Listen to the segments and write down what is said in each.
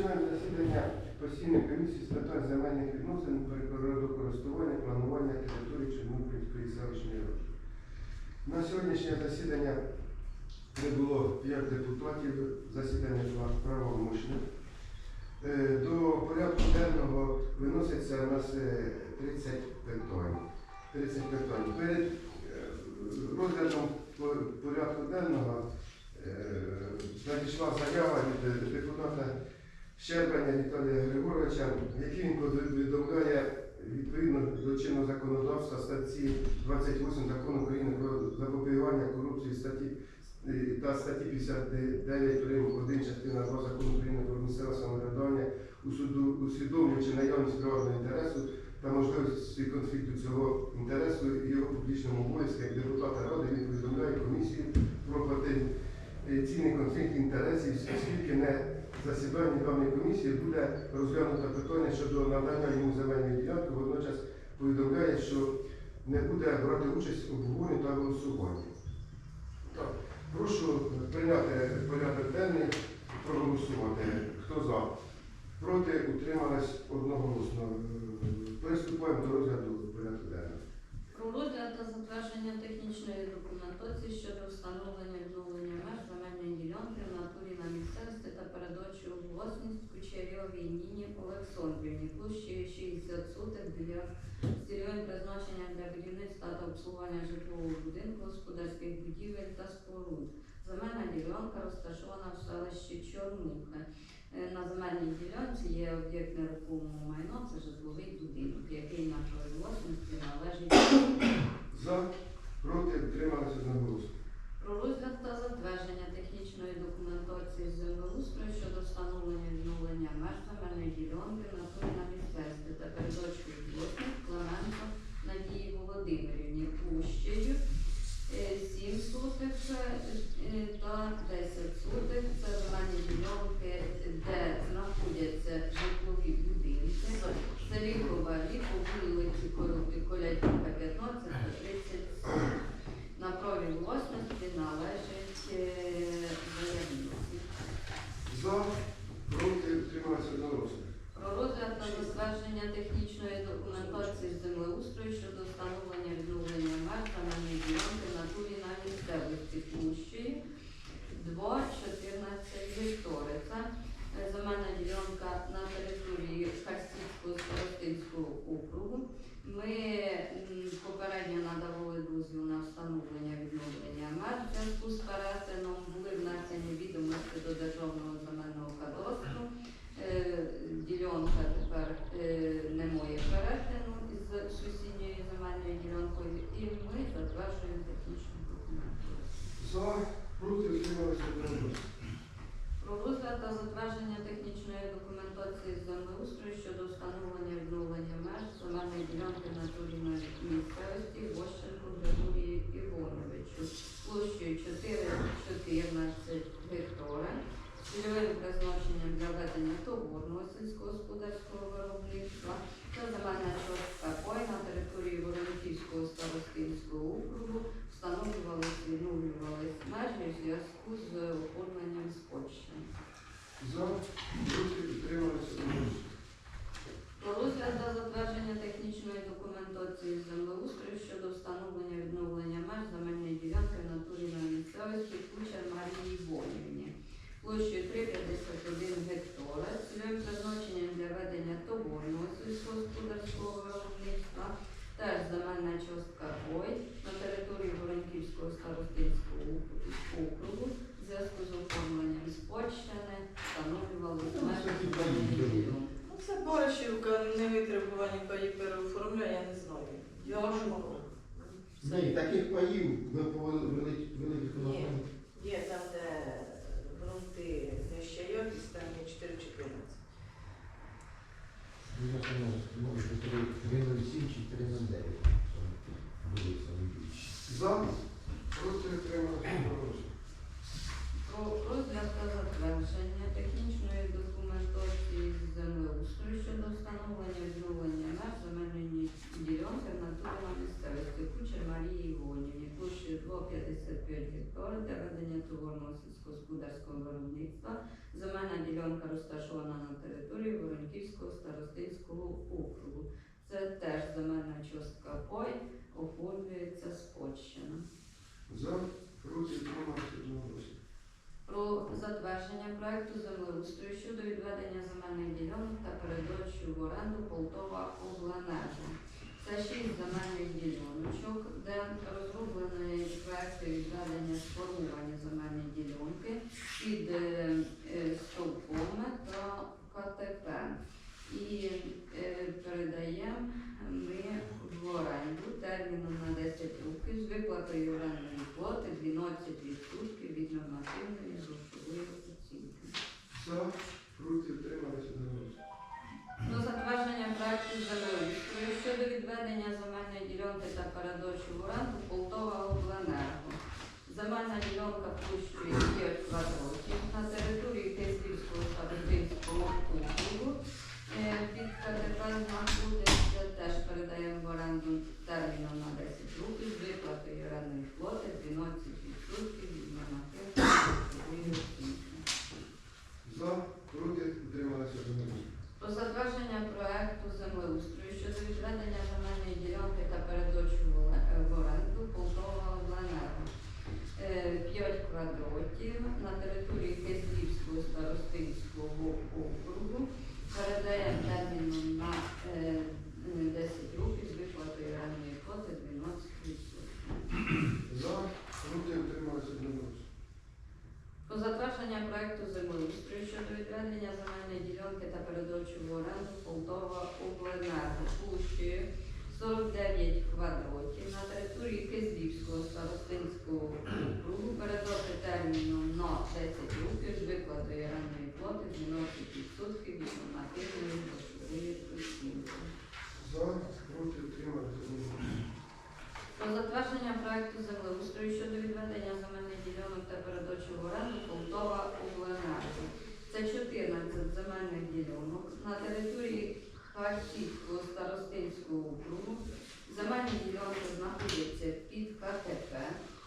Починаємо засідання постійної комісії з питань земельних відносин, природокористування, планування території Чорнобильської селищної ради. На сьогоднішнє засідання прибуло 5 депутатів, засідання було правомочне. Е, До порядку денного виноситься у нас е, 30 питань. 30 питань. Перед е, розглядом порядку денного е, надійшла заява від е, депутата Щербаня Віталія Григоровича, який він повідомляє відповідно до чинного законодавства статті 28 закону України про запобігання корупції статті та статті 59 прим. 1 частина 2 закону України про місцеве самоврядування усвідомлюючи наявність природного інтересу та можливості конфлікту цього інтересу і його публічному обов'язку як депутата ради він повідомляє комісію про потенційний конфлікт інтересів, оскільки не засіданні даної комісії буде розглянуто питання щодо надання йому земельної ділянки, водночас повідомляє, що не буде брати участь у обговоренні та голосуванні. Так, прошу прийняти порядок денний, проголосувати. Хто за? Проти утрималась одноголосно. Приступаємо до розгляду порядку денного. Про розгляд та затвердження технічної документації щодо встановлення відновлення меж земельної ділянки в натурі на місцевості та передачі у власність Кучерьовій Ніні Олександрівні площею 60 сотих біля з цільовим призначенням для будівництва та обслуговування житлового будинку, господарських будівель та споруд. Земельна ділянка розташована в селищі Чорнухи. Е, На земельній ділянці є об'єкт нерухомого майна, це житловий будинок, який на власності належить. За, проти утрималась одноголосно. Про розгляд та затвердження технічної документації землеустрою щодо встановлення відновлення меж земельної ділянки на турі на місцевості та передачу власник Клименко Надії Володимирівні площею е, 7 сотих е, та 10 сотих. Це земельні ділянки, де знаходяться житлові будинки. В селі Ковалі по вулиці Коробі Колядівка 15 та 37. На праві власності належить е, заявниці. За, проти утрималась одноголосно. Про розгляд та затвердження технічної документації з землеустрою щодо встановлення відновлення меж земельної ділянки в натурі на місцевості площею 2,14 гектори. Це е, земельна ділянка на території Харсівського старостинського округу. Ми м, попередньо надавали дозвіл на встановлення відновлення меж. В зв'язку з перетином були внесені відомості до державного земельного кадастру. Е, Ділянка тепер е, не має перетину із сусідньою земельною ділянкою, і ми затверджуємо. За, проти. Про розгляд та затвердження технічної документації з землеустрою щодо встановлення і відновлення меж земельної ділянки на турі місцевості Вощенко Григорію Івановичу площею 4,14 гектара з цільовим призначенням для ведення товарного сільськогосподарського виробництва та земельна частка пай на території Воронківського старостинського округу встановлювалися і межі в зв'язку з оформленням спадщини. За, проти утрималась одноголосно. Про розгляд та затвердження технічної документації землеустрою щодо встановлення відновлення меж земельної ділянки в натурі на місцевості Кучер Марії Івонівні площею 3,51 гектара з цільовим призначенням для ведення товарного сільськогосподарського виробництва теж земельна частка ой на території Воронківського старостинського округу в зв'язку з оформленням спадщини встановлювали межі земельної ділянки. Ну, це Баришівка, невитребувані паї переоформляє, я не знаю. Я можу. Ні, таких паїв ви по великих Ні. Є там, де грунти нижче якість, там є 4,14. Ну, я ще не можу 307 чи 309. Були самі більші. За, проти утрималась. Про розгляд та затвердження технічної документації з землеустрою щодо встановлення відновлення меж земельної ділянки в натурі на місцевості Кучер Марії Івонівні площею 2,55 гектара для ведення товарного сільськогосподарського виробництва. Земельна ділянка розташована на території Воронківського старостинського округу. Це теж земельна частка пай, оформлюється спадщина. За, проти, одноголосно. Про затвердження проекту землеустрою щодо відведення земельних ділянок та передачу в оренду Полтова обленерго. Це шість земельних діляночок, де розроблені проекти відведення сформування земельної ділянки під земельних ділянок на території Харківського старостинського округу. Земельні ділянки знаходяться під КТП.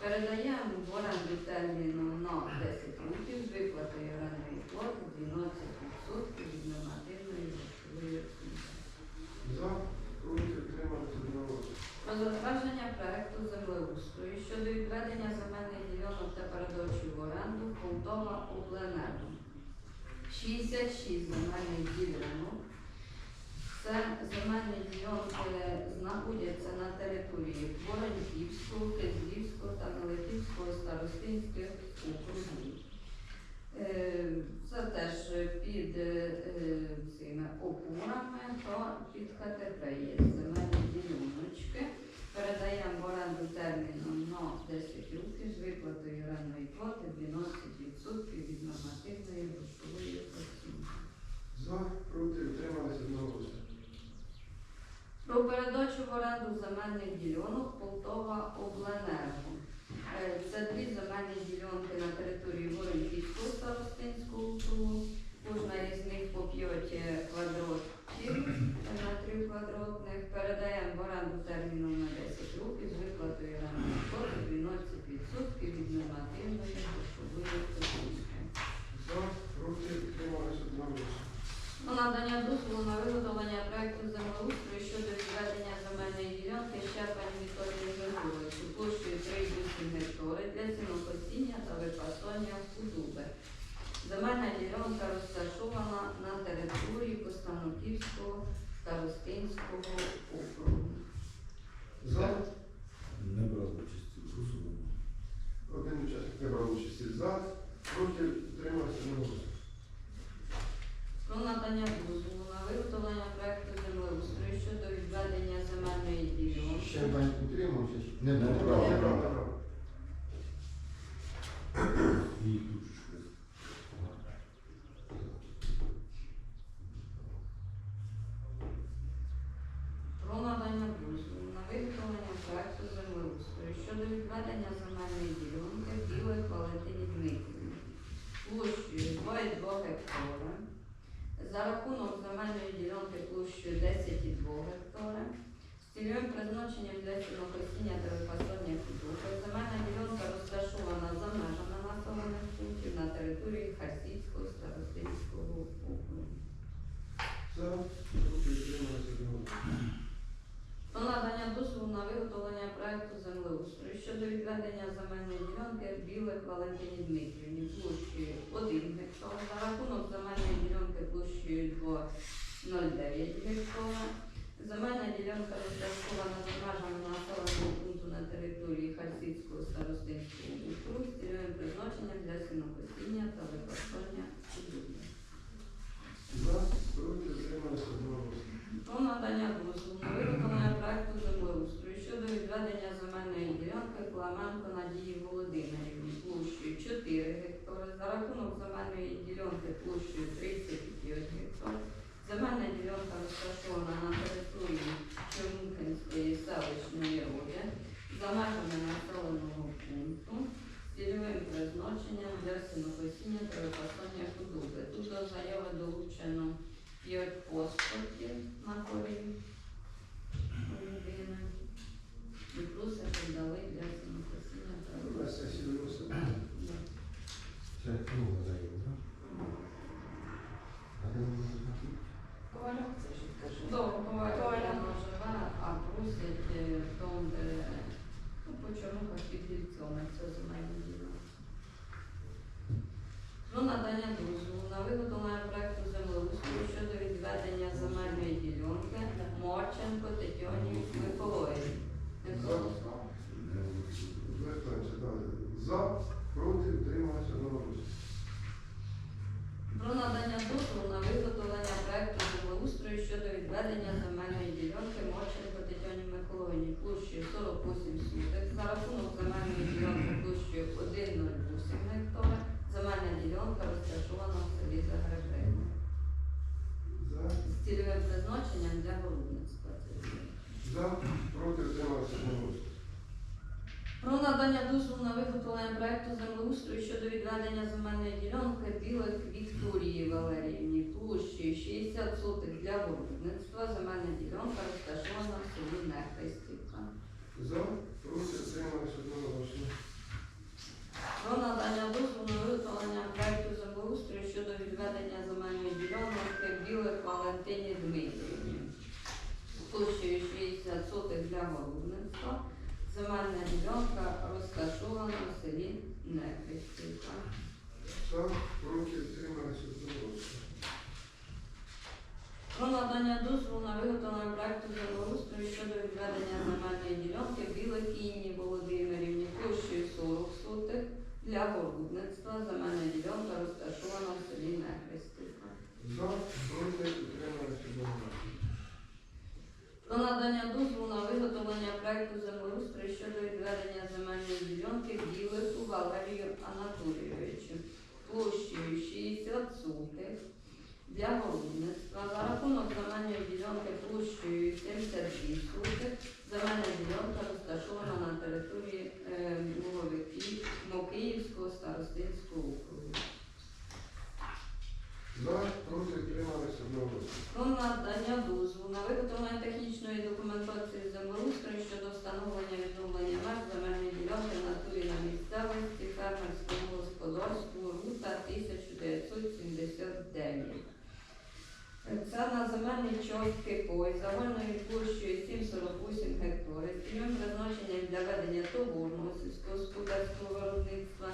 Передаємо в оренду терміну на 10 років з виплатою орендної плати 12% від нормативної грошової оцінки. За, проти, утрималися одноголосно. Про затвердження проекту землеустрою щодо відведення земельних ділянок та передачу в оренду Полтова обленерго. 66 земельних ділянок. Це земельні ділянки знаходяться на території Воронківського, Кизлівського та Меликівського старостинських округів. Е, Це теж під е, цими опорами та під КТП є земельні діляночки. Передаємо в оренду терміном на 10 років з виплатою орендної плати 12% від нормативної грошової оцінки. За, проти, утрималися одноголосно. Про передачу в оренду земельних ділянок Полтова обленерго. Е, Це дві земельні ділянки на території Воронківського старостинського округу. Кожна із них по 5 квадратів на 3 квадратних. Передаємо в оренду терміном на 10 років з виплатою орендної плати 12% від нормативної грошової оцінки. За, проти, утрималися одноголосно. Про надання дозволу на виготовлення проекту землеустрою щодо відведення земельної ділянки Щерпані Вікторії Григоровичу площею 3,8 гектори для сінокосіння та випасання худоби. Земельна ділянка розташована на території Костаноківського старостинського округу. За, Не брав участі в голосуванні. один учасник не брав участі. За, проти, утрималися одноголосно. Про надання дозволу на виготовлення проекту землеустрою щодо відведення земельної ділянки. Ще пані утримався, чи- не Не брав. брав. Не брав, не брав. І тут же щось. Про надання дозволу на виготовлення проекту землеустрою щодо відведення земельної ділянки білої Валентині Дмитрівні площею 2,2 гектара за рахунок земельної ділянки площею 10,2 гектара з цільовим призначенням для сінокосіння та випасання худоби. Земельна ділянка розташована за межами населених пунктів на території Харсійського старостинського округу. Утрималися одноголосно. Про надання дозволу на виготовлення проекту землеустрою щодо відведення земельної ділянки білих Валентині Дмитрівні площею 1 гектар за рахунок земельної ділянки площею 2,09 гектара. Земельна ділянка розташована за межами населеного пункту на території Харсівського старостинського округу з цільовим призначенням для сінокосіння та використання одноголосно. Про надання дозволу на виконання відведення земельної ділянки Кламенко Надії Володимирівні площею 4 гектари за рахунок земельної ділянки площею 35 гектар. Земельна ділянка розташована на території Чорнухинської селищної ради за межами населеного пункту цільовим призначенням для сінокосіння та випасання худоби. Тут до заяви долучено п'ять паспортів на корінь. І просять подали для сінокосіння та На випасання. сесію виносимо. Це друга заява, так? А де вона знаходиться? Ковальок це ж кажу. Довго Коля. вона живе, а просять е, там, де ну, по чорнухах під гільцями, це земельна ділянка. Про надання дозволу на виготовлення проекту землеустрою щодо відведення земельної ділянки Морченко Тетяні Миколаївні. Миколаївська. Звертаємося далі. За, проти, утрималися одноголосно. Про надання дозволу на виготовлення проекту землеустрою щодо відведення земельної ділянки Морченко Тетяні Миколаївні площею 48 суток за рахунок земельної ділянки площею 1,08 гектара. Земельна ділянка розташована в селі Загребельне. За, З цільовим призначенням для городництва. Це є. за, проти, утрималися одноголосно. Про надання дозволу на виготовлення проекту землеустрою щодо відведення земельної ділянки білих Вікторії Валеріївні площею 60 сотих для виробництва Земельна ділянка розташована в селі Нехайстівка проти, утрималися одноголосно. Про надання дозволу на виготовлення проекту землеустрою щодо відведення земельної ділянки білих Валентині Дмитрівні площею 60 сотих для городництва. Земельна ділянка розташована в селі Нехрестівка. За, проти, утрималися одноголосно. Про надання дозволу на виготовлення проекту землеустрою щодо відведення земельної ділянки Білокінні Володимирівні площею 40 сотих для городництва. Земельна ділянка розташована в селі Нехрестівка. За, проти, утрималися одноголосно. Про надання дозволу на виготовлення проекту землеустрою щодо відведення земельної ділянки Білику Валерію Анатолійовичу площею 60 сотих для городництва за рахунок земельної ділянки площею 72 сотих. Земельна ділянка розташована на території е, Мокиївського старостинського округу. За, проти. Про надання дозволу на виготовлення технічної документації землеустрою щодо встановлення відновлення меж земельної ділянки в натурі на місцевості фермерському господарству Рута 1979. Це на земельній частки пой загальною площею 748 гектарів, цільовим призначенням для ведення товарного сільськогосподарського виробництва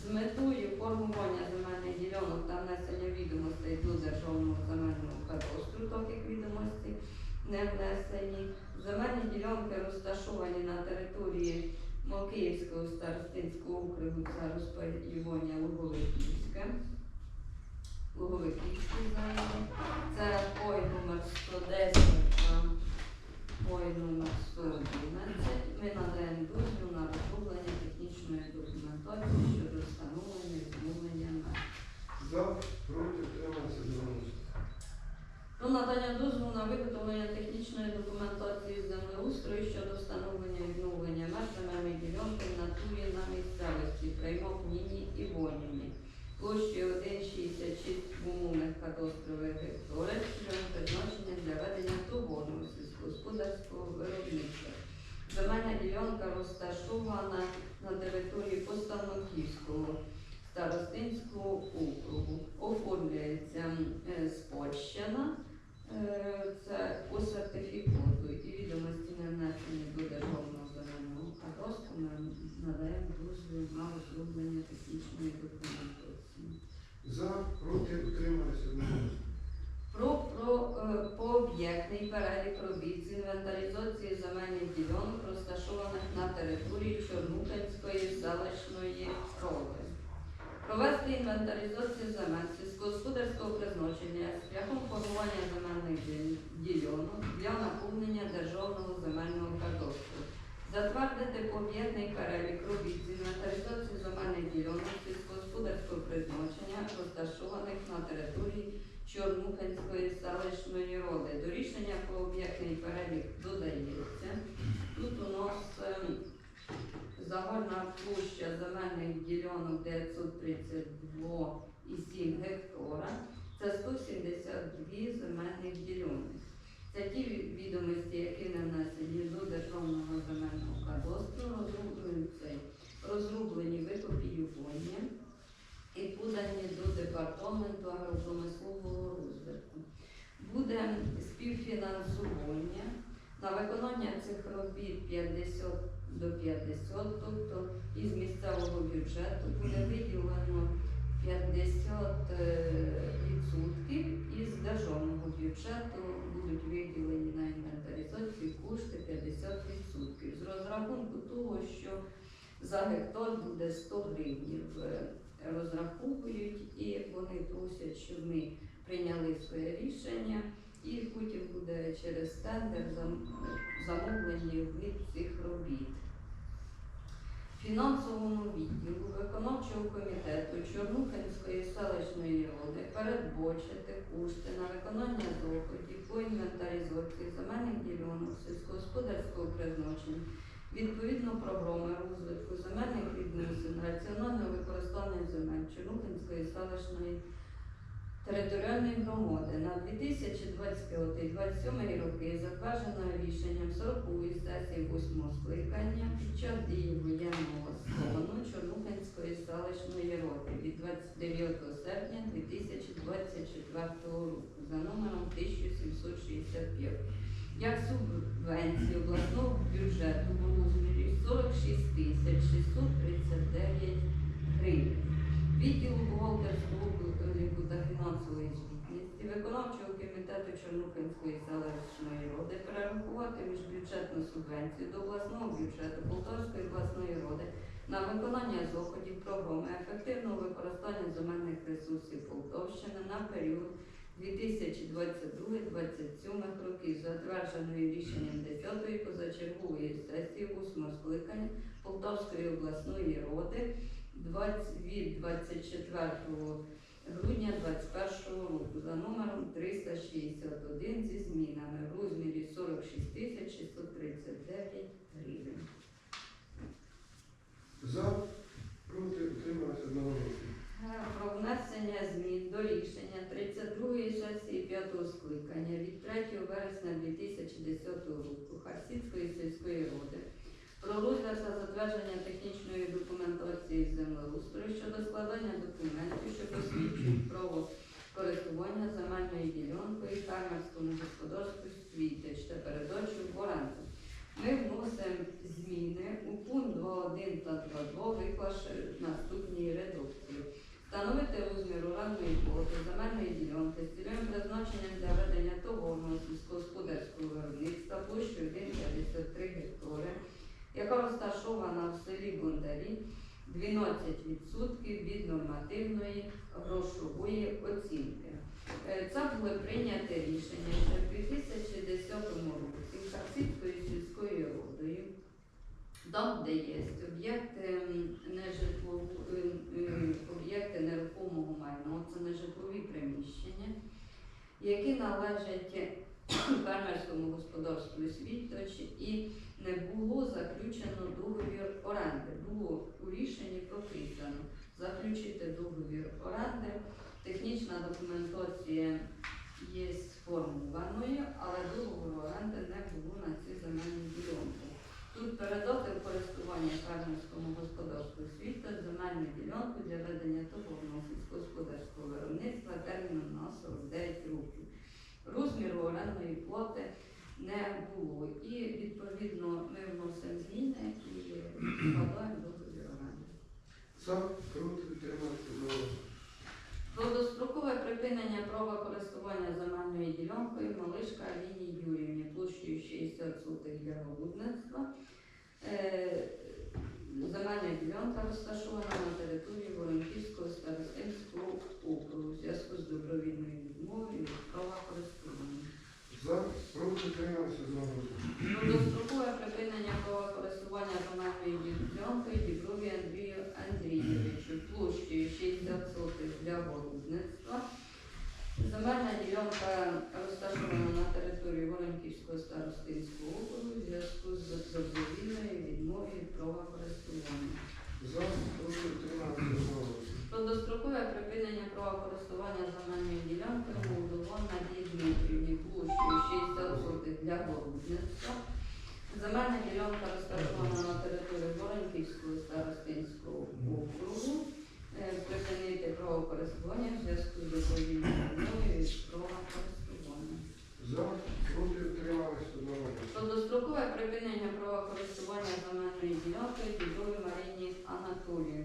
з метою формування земельних ділянок та внесення відомостей до державного земельного кадастру, так як відомості не внесені. Земельні ділянки розташовані Макіївського старостинського округу це розпаювання Луговиківське. Луговиківський зайняв. Це ой номер 110 та ой номер 111. Ми надаємо дозвіл на розроблення технічної документації щодо встановлення і відновлення меж. За, проти, одноголосно. Про надання дозволу на виготовлення технічної документації землеустрою щодо встановлення і відновлення меж земельної ділянки в натурі на місцевості Приймок Ніні Івонівні. Площею 1,66 умовних кадастрових гектарів цільовим призначенням для ведення товарного сільськогосподарського виробництва. Земельна ділянка розташована на території Постановківського Старостинського округу. Оформлюється е, спадщина, е, це по і відомості не внесені до державного земельного кадастру. Ми надаємо дозвіл на розроблення технічної документації. За, проти, утрималися одноголосно. Про, про е, пооб'єктний перелік робіт з інвентаризації земельних ділянок, розташованих на території Чорнухинської селищної ради. Провести інвентаризацію земель сільськогосподарського призначення шляхом формування земельних ді- ділянок для наповнення державного земельного кадастру. Затвердити пооб'єктний перелік робіт з інвентаризації земельних ділянок сільськогосподарського призначення, розташованих на території Чорнухинської селищної ради. До рішення про об'єктний перелік додається. Тут у нас ем, загальна площа земельних ділянок 932,7 гектара. Це 172 земельних ділянки. Ті відомості, які не внесені до державного земельного кадастру, розроблені викопіювання і подані до департаменту агропромислового розвитку. Буде співфінансування на виконання цих робіт 50 до 50, тобто із місцевого бюджету буде виділено 50 е, відсотків, із державного бюджету будуть виділені на інвентаризацію кошти 50 відсотків. З розрахунку того, що за гектар буде 100 гривнів е, розраховують і вони просять, щоб ми прийняли своє рішення. І потім буде через тендер зам- замовлені вид цих робіт. Фінансовому відділу виконавчого комітету Чорнухинської селищної ради передбачити кошти на виконання заходів по інвентаризації земельних ділянок сільськогосподарського призначення відповідно програми розвитку земельних відносин, раціонального використання земель Чорнухинської селищної територіальної громади на 2025-2027 роки затверджено рішенням 40-ї сесії 8 скликання під час дії воєнного стану Чорнухинської селищної ради від 29 серпня 2024 року за номером 1765 як субвенцію обласного бюджету в розмірі 46 тисяч 639 гривень. Відділу бухгалтерського обліку та фінансової звітності виконавчого комітету Чорнухинської селищної ради перерахувати міжбюджетну субвенцію до обласного бюджету Полтавської обласної ради на виконання заходів програми ефективного використання земельних ресурсів Полтавщини на період 2022-2027 років, затвердженої рішенням 10-ї позачергової сесії 8 скликання Полтавської обласної ради 20 від 24 грудня 2021 року за номером 361 зі змінами в розмірі 46 тисяч 639 гривень. За, проти, утрималися одноголосно. Е, Про внесення змін до рішення 32-ї сесії 5-го скликання від 3 вересня 2010 року Харсідської сільської ради про та затвердження технічної документації землеустрою щодо складання документів, що посвідчують право користування земельною ділянкою фермерському господарству світич та передачу в. Ми вносимо зміни у пункт 2.1 та 2.2, виклавши наступні редукції. Встановити розмір орендної плати земельної ділянки з цільовим призначенням для ведення товарного сільськогосподарського виробництва площею 1,53 гектари, яка розташована в селі Бондарі 12% від нормативної грошової оцінки. Це було прийняте рішення ще в 2010 році Харцівською сільською радою, там, де є об'єкти об'єкти нерухомого майна, це нежитлові приміщення, які належать фермерському господарству світоч і не було заключено договір оренди. Було у рішенні прописано заключити договір оренди. Технічна документація є сформованою, але договору оренди не було на ці земельні ділянки. Тут передати користування фермерському господарству світу земельну ділянку для ведення товарного сільськогосподарського виробництва терміном на 49 років. Розміру орендної плати не було. І відповідно ми вносимо зміни і складаємо договір оренди. Проти, утримався, одноголосно. Про дострокове припинення права користування земельною ділянкою Малишка Аліні Юрівні площею 60 сотих для городництва. Е, Земельна ділянка розташована на території Воронківського старостинського округу у зв'язку з добровільною відмовою від права користування. За, проти, утримався, Каплі Петрові Марині Анатолії.